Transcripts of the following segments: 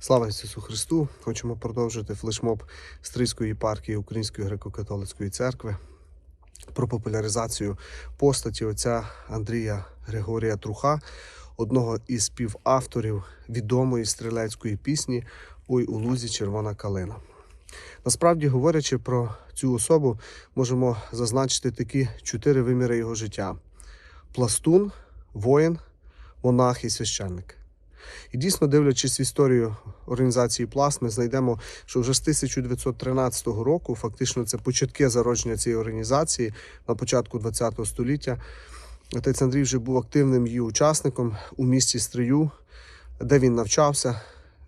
Слава Ісусу Христу! Хочемо продовжити флешмоб Стрийської єпархії Української греко-католицької церкви про популяризацію постаті отця Андрія Григорія Труха, одного із співавторів відомої стрілецької пісні Ой у лузі червона калина. Насправді, говорячи про цю особу, можемо зазначити такі чотири виміри його життя: пластун, воїн, монах і священник. І дійсно, дивлячись в історію організації Пласт, ми знайдемо, що вже з 1913 року, фактично, це початки зародження цієї організації на початку ХХ століття. Отець Андрій вже був активним її учасником у місті Стрию, де він навчався.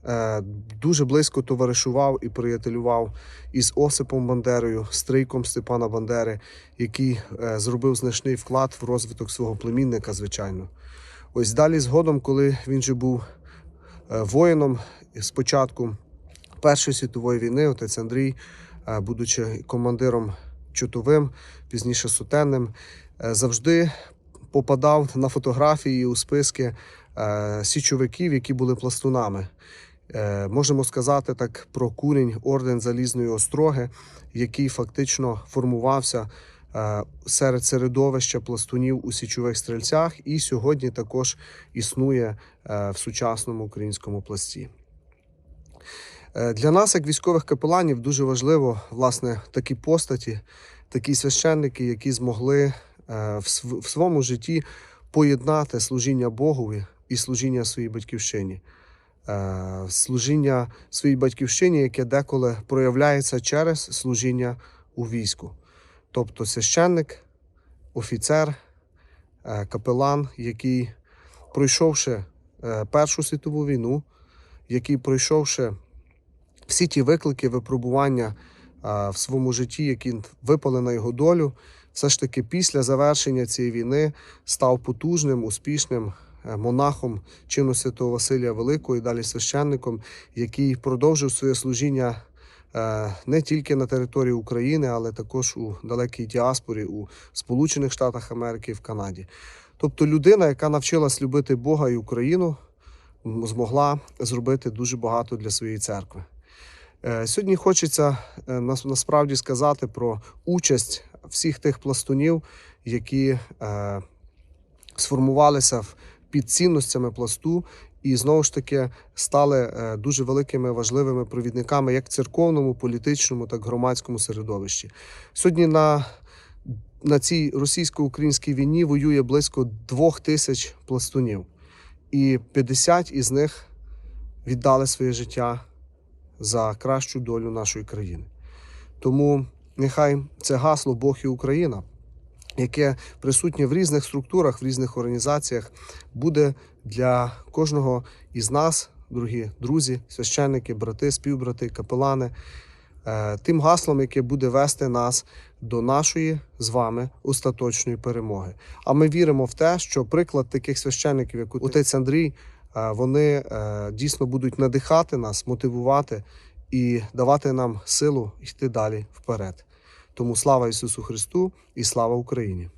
Е, Дуже близько товаришував і приятелював із Осипом Бандерою, стрийком Степана Бандери, який е, зробив значний вклад в розвиток свого племінника, звичайно. Ось далі, згодом, коли він же був воїном спочатку Першої світової війни, отець Андрій, е, будучи командиром чотовим, пізніше сотенним, е, завжди попадав на фотографії у списки е, січовиків, які були пластунами. Е, Можемо сказати так про курінь орден Залізної Остроги, який фактично формувався е, серед середовища пластунів у січових стрільцях, і сьогодні також існує е, в сучасному українському пласті. Е, Для нас, як військових капеланів, дуже важливо власне такі постаті, такі священники, які змогли е, в своєму житті поєднати служіння Богові і служіння своїй батьківщині. Е, Служіння своїй батьківщині, яке деколи проявляється через служіння у війську. Тобто священник, офіцер, е, капелан, який, пройшовши е, Першу світову війну, який пройшовши всі ті виклики, випробування в своєму житті, які випали на його долю, все ж таки після завершення цієї війни став потужним, успішним е, монахом чину святого Василія Великого і далі священником, який продовжив своє служіння е, не тільки на території України, але також у далекій діаспорі у Сполучених Штатах Америки в Канаді. Тобто людина, яка навчилась любити Бога і Україну, змогла зробити дуже багато для своєї церкви. Е, Сьогодні хочеться е, насправді сказати про участь всіх тих пластунів, які е, сформувалися під цінностями пласту, і знову ж таки стали е, дуже великими важливими провідниками як церковному, політичному, так і громадському середовищі. Сьогодні на, на цій російсько-українській війні воює близько двох тисяч пластунів, і 50 із них віддали своє життя за кращу долю нашої країни. Тому нехай це гасло Бог і Україна, яке присутнє в різних структурах, в різних організаціях, буде для кожного із нас, дорогі друзі, священники, брати, співбрати, капелани, е, тим гаслом, яке буде вести нас до нашої з вами остаточної перемоги. А ми віримо в те, що приклад таких священників, як отець Андрій, е, вони е, дійсно будуть надихати нас, мотивувати і давати нам силу йти далі вперед. Тому слава Ісусу Христу і слава Україні!